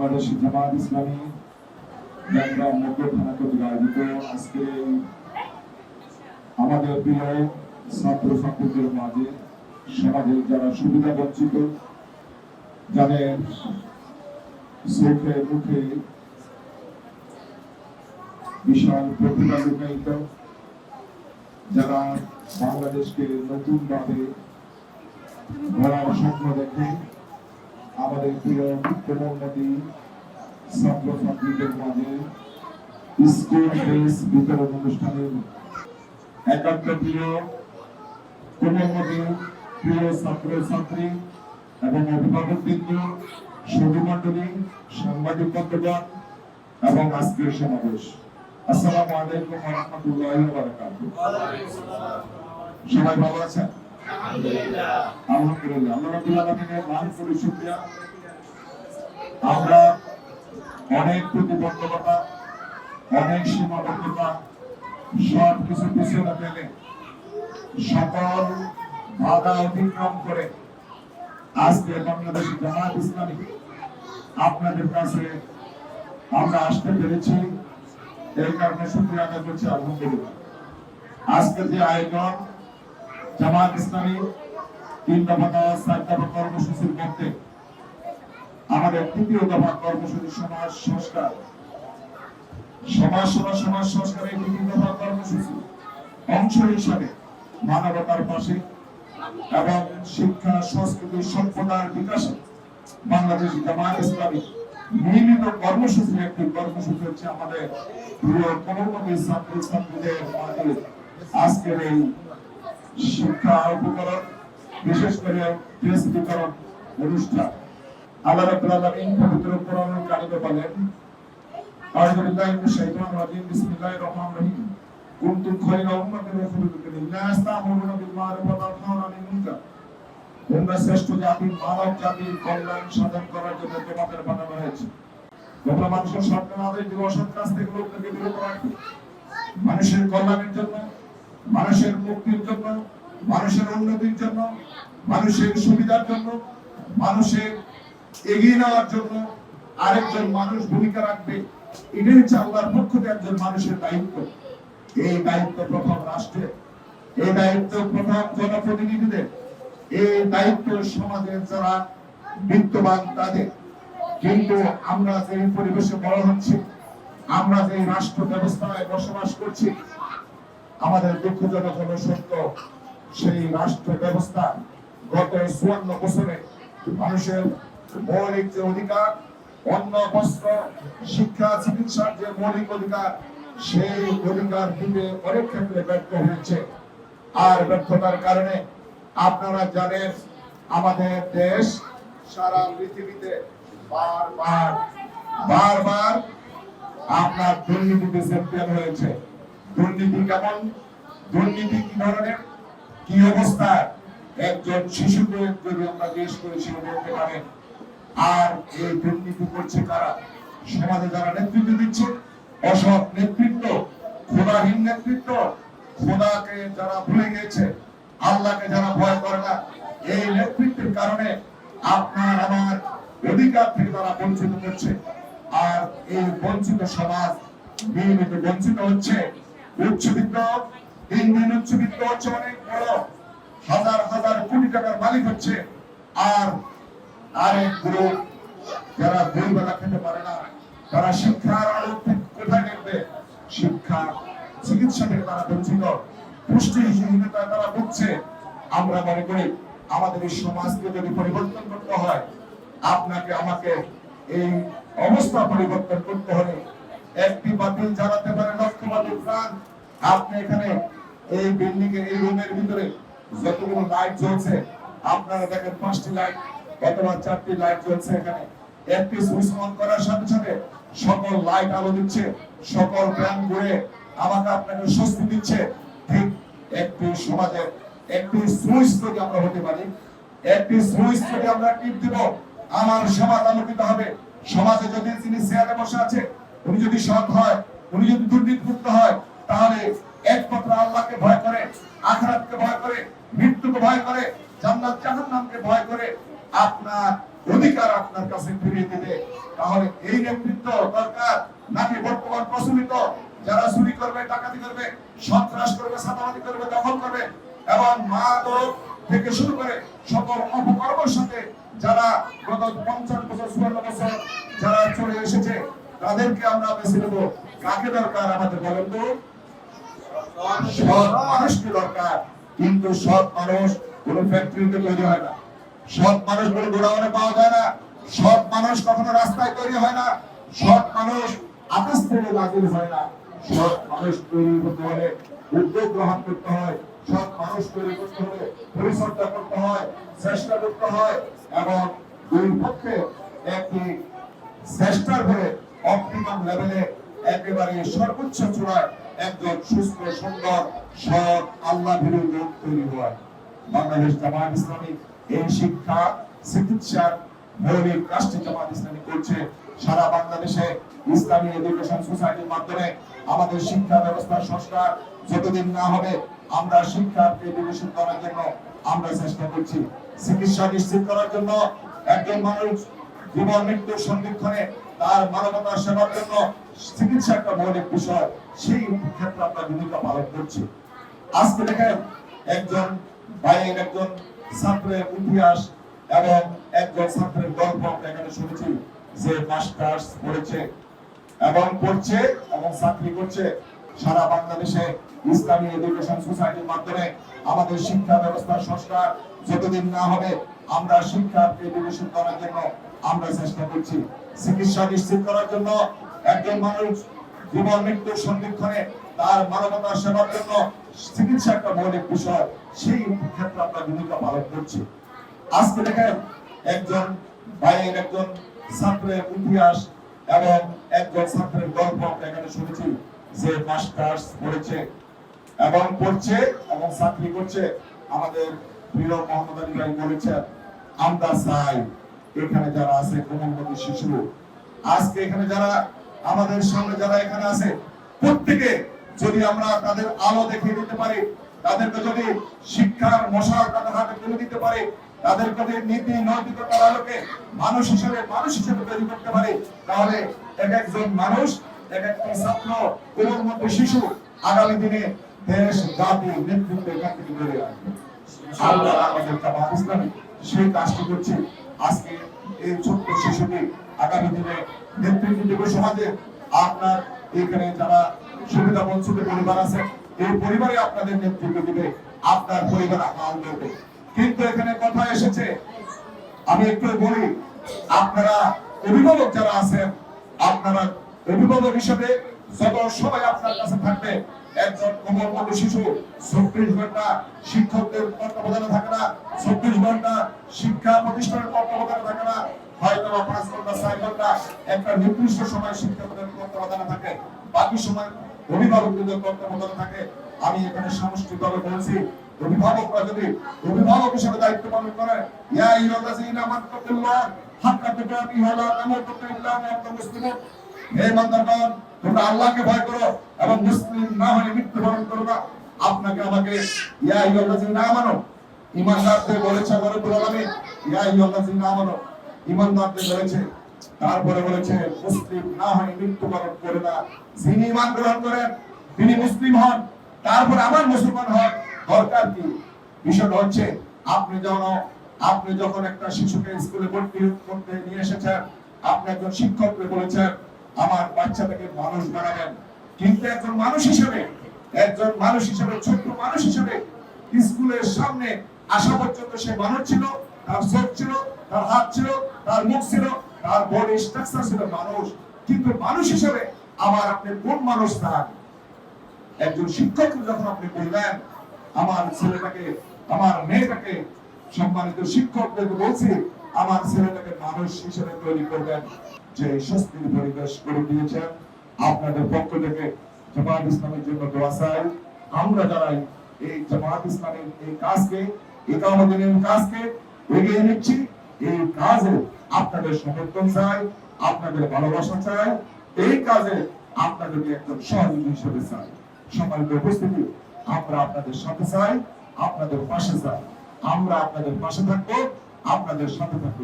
বাংলাদেশ জামাত ইসলামী ব্যাংগ্রাম মধ্য থানা কর্তৃক আজকে আমাদের প্রিয় ছাত্র ছাত্রীদের মাঝে সমাজের যারা সুবিধা বঞ্চিত, যাদের চোখে মুখে বিশাল প্রতিভা লুকায়িত, যারা বাংলাদেশকে নতুন ভাবে গড়ার স্বপ্ন দেখে আমাদের প্রিয় কোমলমতি ছাত্র ছাত্রীদের মাঝে স্কুল ড্রেস বিতরণ অনুষ্ঠানের একান্ত প্রিয় কোমলমতি প্রিয় ছাত্র ছাত্রী এবং অভিভাবক বৃন্দ সদী মন্ডলী সাংবাদিক এবং আজকের সমাবেশ। আসসালামু আলাইকুম রাহমাতুল্লাহি সবাই ভালো আছেন? আলহামদুলিল্লাহ। আল্লাহ রাব্বুল অনেক প্রতিবন্ধকতা, অনেক সীমাবদ্ধতা, সব কিছু পিছনে ফেলে সকল বাধা আপনাদের কাছে আমরা আসতে পেরেছি। এই কারণে শুক্রিয়া আদায় করছি, আলহামদুলিল্লাহ। আজকের যে আয়োজন জামাত ইসলামী তিন দফা কাজ চার দফা কর্মসূচির মধ্যে আমাদের তৃতীয় দফা কর্মসূচি সমাজ সংস্কার। সমাজ সেবা সমাজ সংস্কারের তৃতীয় দফা কর্মসূচি অংশ হিসাবে মানবতার পাশে এবং শিক্ষা, সংস্কৃতি সভ্যতার বিকাশে বাংলাদেশ জামাত ইসলামী নিয়মিত কর্মসূচির একটি কর্মসূচি হচ্ছে আমাদের প্রিয় কর্মমুখী ছাত্র ছাত্রীদের আজকের এই শিক্ষা উপকরণ, বিশেষ করে প্রেস বিতরণ অনুষ্ঠান। আল্লাহ রাব্বুল আলামিন পবিত্র কোরআনুল কারিমে বলেন আউযু বিল্লাহি মিনাশ শাইতানির রহিম। কুনতুম খায়রা উম্মাতিন উখরিজাত লিন-নাস বিল মা'রুফ ওয়া আনিল মুনকার। তোমরা শ্রেষ্ঠ জাতি, মানব কল্যাণ সাধন করার জন্য তোমাদের বানানো হয়েছে। তোমরা মানুষের কাজ থেকে লোকদেরকে রাখবে মানুষের কল্যাণের জন্য মানুষের মুক্তির জন্য, মানুষের উন্নতির জন্য, মানুষের সুবিধার জন্য, মানুষের এগিয়ে নেওয়ার জন্য আরেকজন মানুষ ভূমিকা রাখবে। এটাই হচ্ছে আল্লাহর পক্ষ থেকে একজন মানুষের দায়িত্ব। এই দায়িত্ব প্রথম এই দায়িত্ব প্রথম জনপ্রতিনিধিদের। এই দায়িত্ব সমাজের যারা বিত্তবান তাদের। কিন্তু আমরা যে পরিবেশে বড় হচ্ছি, আমরা যে রাষ্ট্র ব্যবস্থায় বসবাস করছি আমাদের দুঃখজনক হলো সত্য, সেই রাষ্ট্র ব্যবস্থা গত চুয়ান্ন বছরে মানুষের মৌলিক যে অধিকার, অন্ন, বস্ত্র, শিক্ষা, চিকিৎসার যে মৌলিক অধিকার, সেই অধিকার দিতে অনেক ক্ষেত্রে ব্যর্থ হয়েছে। আর ব্যর্থতার কারণে আপনারা জানেন, আমাদের দেশ সারা পৃথিবীতে বারবার বারবার আপনার দুর্নীতিতে চ্যাম্পিয়ন হয়েছে। দুর্নীতি কেমন? দুর্নীতি কি ধরনের? কি অবস্থা একজন শিশুকে যদি আমরা দেশ করেছিল বলতে পারেন আর এই দুর্নীতি করছে কারা? সমাজে যারা নেতৃত্ব দিচ্ছে, অসৎ নেতৃত্ব খোদাহীন নেতৃত্ব খোদাকে যারা ভুলে গেছে আল্লাহকে যারা ভয় করে না, এই নেতৃত্বের কারণে আপনার আমার অধিকার থেকে তারা বঞ্চিত করছে। আর এই বঞ্চিত সমাজ নিয়মিত বঞ্চিত হচ্ছে। উচ্চবিত্ত, দিন উচ্চবিত্ত হচ্ছে অনেক বড়। হাজার হাজার কোটি টাকার মালিক হচ্ছে। আর আরেক গ্রুপ যারা দুই বেলা খেতে পারে না, তারা শিক্ষার কোথায় দেখবে? শিক্ষা চিকিৎসা থেকে তারা বঞ্চিত। পুষ্টিহীনতায় তারা ভুগছে। আমরা মনে করি আমাদের এই সমাজকে যদি পরিবর্তন করতে হয়, আপনাকে, আমাকে এই অবস্থা পরিবর্তন করতে হলে একটি বাতিল জ্বালাতে পারে লক্ষ বাতিল প্রাণ। আপনি এখানে এই বিল্ডিং এর এই রুমের ভিতরে যতগুলো লাইট জ্বলছে, আপনারা দেখেন পাঁচটি লাইট অথবা চারটি লাইট জ্বলছে এখানে। একটি সুইচ অন করার সাথে সাথে সকল লাইট আলো দিচ্ছে, সকল প্যান ঘুরে আমাকে আপনাকে স্বস্তি দিচ্ছে। ঠিক একটি সমাজের একটি সুইচ যদি আমরা হতে পারি, একটি সুইচ যদি আমরা টিপ দিব, আমার সমাজ আলোকিত হবে। সমাজে যদি তিনি চেয়ারে বসে আছে উনি যদি সৎ হয়, উনি যদি দুর্নীতিমুক্ত হয়, তাহলে একমাত্র আল্লাহকে ভয় করে, আখরাতকে ভয় করে, মৃত্যুকে ভয় করে, জান্নাত জাহান্নামকে ভয় করে আপনার অধিকার আপনার কাছে ফিরিয়ে দিবে। তাহলে এই নেতৃত্ব দরকার, নাকি বর্তমান প্রচলিত, যারা চুরি করবে, ডাকাতি করবে, সন্ত্রাস করবে সাদাবাদি করবে, দখল করবে, এবং মাদক থেকে শুরু করে সকল অপকর্মের সাথে যারা গত পঞ্চাশ বছর, চুয়ান্ন বছর যারা চলে এসেছে তাদেরকে আমরা বেছে নেব। কাকে দরকার আমাদের বলেন তো? সৎ মানুষকে দরকার। কিন্তু সৎ মানুষ কোন ফ্যাক্টরিতে তৈরি হয় না। সৎ মানুষ কোন গোডাউনে পাওয়া যায় না। সৎ মানুষ কখনো রাস্তায় তৈরি হয় না। সৎ মানুষ আকাশ থেকে নাজিল হয় না। সৎ মানুষ তৈরি করতে হলে উদ্যোগ গ্রহণ করতে হয়। সৎ মানুষ তৈরি করতে হলে পরিচর্যা করতে হয়, চেষ্টা করতে হয় এবং দুই পক্ষে একটি চেষ্টার ফলে অপটিমাম লেভেলে একেবারে সর্বোচ্চ চূড়ায় একজন সুস্থ, সুন্দর, সৎ আল্লাহ ভীরু লোক তৈরি হয়। বাংলাদেশ জামাত ইসলামী এই শিক্ষা চিকিৎসার মৌলিক রাষ্ট্রীয় জামাত ইসলামী করছে। সারা বাংলাদেশে ইসলামী এডুকেশন সোসাইটির মাধ্যমে আমাদের শিক্ষা ব্যবস্থার সংস্কার যতদিন না হবে, আমরা শিক্ষাকে বিকশিত করার জন্য আমরা চেষ্টা করছি। চিকিৎসা নিশ্চিত করার জন্য একজন মানুষ জীবন মৃত্যুর সন্ধিক্ষণে তার মানবতার সেবার জন্য চিকিৎসা একটা মৌলিক বিষয়। সেই ক্ষেত্রে আমরা ভূমিকা পালন করছি। আজকে দেখেন একজন ভাইয়ের একজন ছাত্রের ইতিহাস এবং একজন ছাত্রের গল্প এখানে শুনেছি যে মাস্টার্স পড়েছে এবং পড়ছে এবং চাকরি করছে। সারা বাংলাদেশে ইসলামী এডুকেশন সোসাইটির মাধ্যমে আমাদের শিক্ষা ব্যবস্থার সংস্কার যতদিন না হবে আমরা শিক্ষাকে বিকশিত করার জন্য আমরা চেষ্টা করছি। চিকিৎসা নিশ্চিত করার জন্য একজন মানুষ জীবন, মৃত্যুর সন্ধিক্ষণে তার মানবতার সেবার জন্য চিকিৎসা একটা মৌলিক বিষয়। সেই ক্ষেত্রে আমরা ভূমিকা পালন করছি। আজকে দেখেন একজন ভাইয়ের একজন ছাত্রের ইতিহাস এবং একজন ছাত্রের গল্প আমরা এখানে শুনেছি যে মাস্টার্স পড়েছে এবং পড়ছে এবং চাকরি করছে। আমাদের প্রিয় মোহাম্মদ আলী ভাই বলেছেন আমরা চাই এখানে যারা আছে কোমলমতি শিশু। আজকে এখানে যারা, আমাদের সামনে যারা এখানে আছে, প্রত্যেকে যদি আমরা তাদের আলো দেখিয়ে দিতে পারি, তাদেরকে যদি শিক্ষার মশাল তাদের হাতে তুলে দিতে পারি, তাদেরকে যদি নীতি নৈতিকতার আলোকে মানুষ হিসেবে মানুষ হিসেবে তৈরি করতে পারি, তাহলে এক একজন মানুষ, এক একটা ছাত্র কোমলমতি শিশু আগামী দিনে দেশ, জাতি, নেতৃত্ব এখান থেকে বেড়ে আসবে। আমরা আমাদের ইসলামী সেই কাজটি করছি। আজকে এই ছোট্ট শিশুটি আগামী দিনে নেতৃত্ব দেবে সমাজে আপনার এখানে যারা সুবিধা বঞ্চিত পরিবার আছে, এই পরিবারে আপনাদের নেতৃত্ব দিবে, আপনার পরিবার আকাল দেবে কিন্তু এখানে কথা এসেছে, আমি একটু বলি, আপনারা অভিভাবক যারা আছেন, আপনারা অভিভাবক হিসেবে যত সময় আপনার কাছে থাকবে একজন কোমলমতি শিশু চব্বিশ ঘণ্টা শিক্ষকদের তত্ত্বাবধানে থাকে না চব্বিশ ঘণ্টা শিক্ষা প্রতিষ্ঠানের তত্ত্বাবধানে থাকে না। হয়তো বা পাঁচ ঘণ্টা, ছয় ঘণ্টা একটা নির্দিষ্ট সময় শিক্ষকদের তত্ত্বাবধানে থাকে, বাকি সময় অভিভাবকদের তত্ত্বাবধানে থাকে। আমি এখানে সামষ্টিকভাবে বলছি, অভিভাবকরা যদি অভিভাবক হিসেবে দায়িত্ব পালন করে, ইয়া আইয়ুহাল্লাযীনা আমানুল্লাহ হাক্কা তুকাতিহি ওয়া লা তামুতুন্না ইল্লা ওয়া আনতুম মুসলিমুন। হে বান্দাগণ তোমরা আল্লাহকে ভয় করো এবং মুসলিম না হয়ে মৃত্যুবরণ করো না। আপনাকে আমাকে, ইয়া আইয়ুহাল্লাযীনা আমানু, ঈমানদারদের বলেছে ইয়া আইয়ুহাল্লাযীনা আমানু, ঈমানদারদের বলেছে। তারপরে বলেছে, মুসলিম না হয়ে মৃত্যুবরণ করে না। যিনি ঈমান গ্রহণ করেন, তিনি মুসলিম হন। তারপর আবার মুসলমান হন। দরকার কি? বিষয়টা হচ্ছে, আপনি যখন আপনি যখন একটা শিশুকে স্কুলে ভর্তি করতে নিয়ে এসেছেন, আপনি একজন শিক্ষককে বলেছেন আমার বাচ্চাটাকে মানুষ বানাবেন। কিন্তু একজন মানুষ হিসেবে, একজন মানুষ হিসেবে, ছোট্ট মানুষ হিসেবে স্কুলের সামনে আসা পর্যন্ত সে মানুষ ছিল, তার চোখ ছিল, তার হাত ছিল, তার মুখ ছিল, তার বডি স্ট্রাকচার ছিল মানুষ। কিন্তু মানুষ হিসেবে আবার আপনি কোন মানুষ তার? একজন শিক্ষক যখন আপনি বললেন, আমার ছেলেটাকে, আমার মেয়েটাকে সম্মানিত শিক্ষকদেরকে বলছি, আমার ছেলেটাকে মানুষ হিসেবে তৈরি করবেন। যে স্বস্তির পরিবেশ করে দিয়েছেন, আপনাদের পক্ষ থেকে জামাত ইসলামের জন্য দোয়া চাই। আমরা এই জামাত ইসলামের এই কাজকে একামদিনের কাজকে এগিয়ে নিচ্ছি, এই কাজে আপনাদের সমর্থন চাই, আপনাদের ভালোবাসা চাই, এই কাজে আপনাদেরকে সহযোগী হিসেবে চাই। সম্মানিত উপস্থিতি, আমরা আপনাদের সাথে চাই, আপনাদের পাশে চাই। আমরা আপনাদের পাশে থাকব, আপনাদের সাথে থাকবে।